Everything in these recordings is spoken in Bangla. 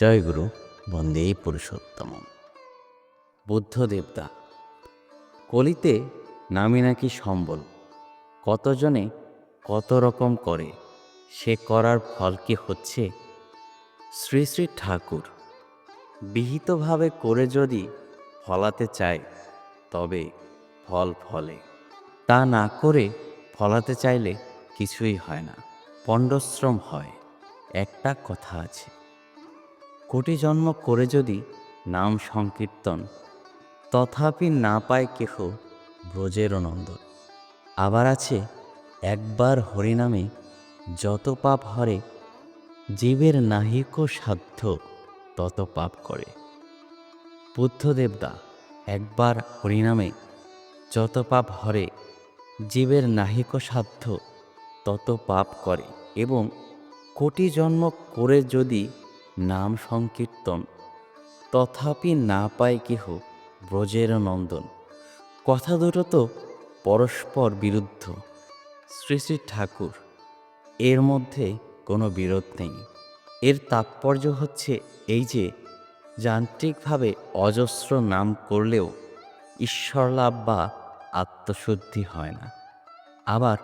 জয়গুরু বন্দে পুরুষোত্তম বুদ্ধ দেবতা কলিতে নামি নাকি সম্বল? কতজনে কত রকম করে? সে করার ফল কি হচ্ছে? শ্রী শ্রী ঠাকুর, বিহিতভাবে করে যদি ফলাতে চায়, তবে ফল ফলে। তা না করে ফলাতে চাইলে কিছুই হয় না, পণ্ডশ্রম হয়। একটা কথা আছে। কোটি জন্ম করে যদি নাম সংকীর্তন, তথাপি না পায় কেহ ব্রজের নন্দন। আবার আছে একবার হরিনামে যত পাপ হরে, জীবের নাহিক সাধ্য তত পাপ করে। বুদ্ধদেবদা, একবার হরিনামে যত পাপ হরে, জীবের নাহিক সাধ্য তত পাপ করে এবং কোটি জন্ম করে যদি নাম সংকীর্তন। তথাপি না পায় কেহ ব্রজের নন্দন। কথা দুটো তো পরস্পর বিরুদ্ধ। শ্রী শ্রী ঠাকুর, এর মধ্যে কোনো বিরোধ নেই। এর তাৎপর্য হচ্ছে এই যে, যান্ত্রিকভাবে অজস্র নাম করলেও ঈশ্বর লাভ বা আত্মশুদ্ধি হয় না। আবার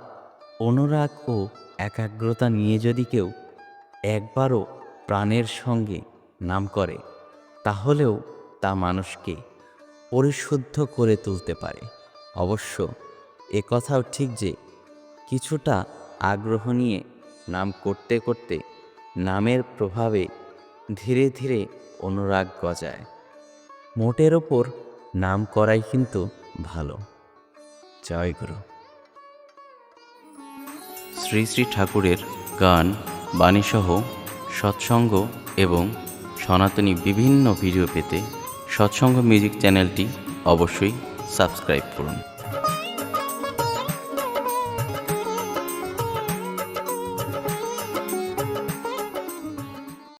অনুরাগ ও একাগ্রতা নিয়ে যদি কেউ একবারও প্রাণের সঙ্গে নাম করে, তাহলেও তা মানুষকে পরিশুদ্ধ করে তুলতে পারে। অবশ্য এ কথাও ঠিক যে কিছুটা আগ্রহ নিয়ে নাম করতে করতে নামের প্রভাবে ধীরে ধীরে অনুরাগ গজায়। মোটের ওপর নাম করাই কিন্তু ভালো। জয় গুরু। শ্রী শ্রী ঠাকুরের গান, বাণীসহ সৎসঙ্গ এবং সনাতনী বিভিন্ন ভিডিও পেতে সৎসঙ্গ মিউজিক চ্যানেলটি অবশ্যই সাবস্ক্রাইব করুন।